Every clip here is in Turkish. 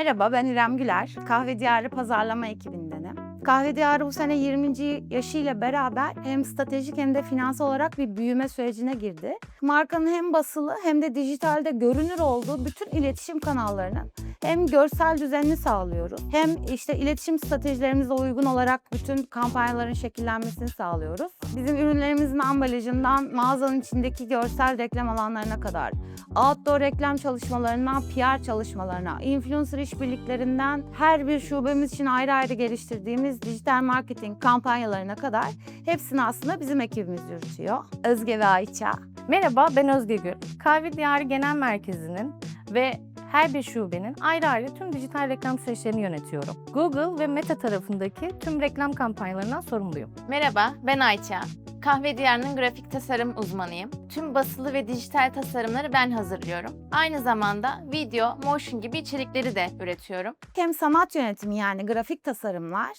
Merhaba ben İrem Güler. Kahve Diyarı pazarlama ekibindenim. Kahve Diyarı bu sene 20. yaşıyla beraber hem stratejik hem de finansal olarak bir büyüme sürecine girdi. Markanın hem basılı hem de dijitalde görünür olduğu bütün iletişim kanallarının hem görsel düzenini sağlıyoruz hem işte iletişim stratejilerimize uygun olarak bütün kampanyaların şekillenmesini sağlıyoruz. Bizim ürünlerimizin ambalajından mağazanın içindeki görsel reklam alanlarına kadar outdoor reklam çalışmalarından PR çalışmalarına, influencer işbirliklerinden her bir şubemiz için ayrı ayrı geliştirdiğimiz dijital marketing kampanyalarına kadar hepsini aslında bizim ekibimiz yürütüyor. Özge ve Ayça. Merhaba ben Özge Gül. Kahve Diyarı Genel Merkezi'nin ve her bir şubenin ayrı ayrı tüm dijital reklam süreçlerini yönetiyorum. Google ve Meta tarafındaki tüm reklam kampanyalarından sorumluyum. Merhaba, ben Ayça. Kahve Diyarı'nın grafik tasarım uzmanıyım. Tüm basılı ve dijital tasarımları ben hazırlıyorum. Aynı zamanda video, motion gibi içerikleri de üretiyorum. Hem sanat yönetimi yani grafik tasarımlar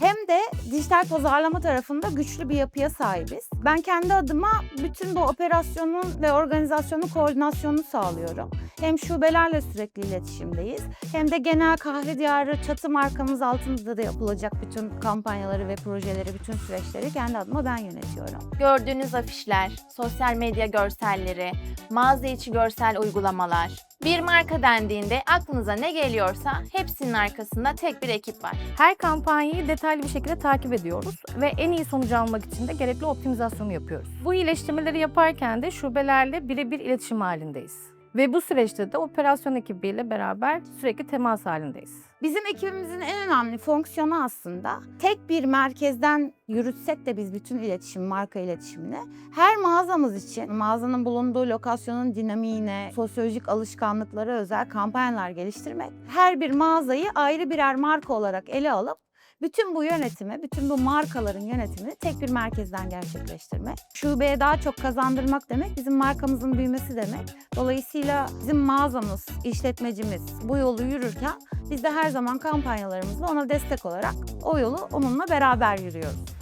hem de dijital pazarlama tarafında güçlü bir yapıya sahibiz. Ben kendi adıma bütün bu operasyonun ve organizasyonun koordinasyonunu sağlıyorum. Hem şubelerle sürekli iletişimdeyiz hem de genel kahve diyarı çatı markamız altında da yapılacak bütün kampanyaları ve projeleri, bütün süreçleri kendi adıma ben yönetiyorum. Gördüğünüz afişler, sosyal medya görselleri, mağaza içi görsel uygulamalar. Bir marka dendiğinde aklınıza ne geliyorsa hepsinin arkasında tek bir ekip var. Her kampanyayı detaylı bir şekilde takip ediyoruz ve en iyi sonucu almak için de gerekli optimizasyonu yapıyoruz. Bu iyileştirmeleri yaparken de şubelerle birebir iletişim halindeyiz. Ve bu süreçte de operasyon ekibiyle beraber sürekli temas halindeyiz. Bizim ekibimizin en önemli fonksiyonu aslında tek bir merkezden yürütsek de biz bütün iletişim, marka iletişimini her mağazamız için mağazanın bulunduğu lokasyonun dinamiğine, sosyolojik alışkanlıklara özel kampanyalar geliştirmek, her bir mağazayı ayrı birer marka olarak ele alıp bütün bu yönetimi, bütün bu markaların yönetimini tek bir merkezden gerçekleştirmek. Şubeye daha çok kazandırmak demek bizim markamızın büyümesi demek. Dolayısıyla bizim mağazamız, işletmecimiz bu yolu yürürken biz de her zaman kampanyalarımızla ona destek olarak o yolu onunla beraber yürüyoruz.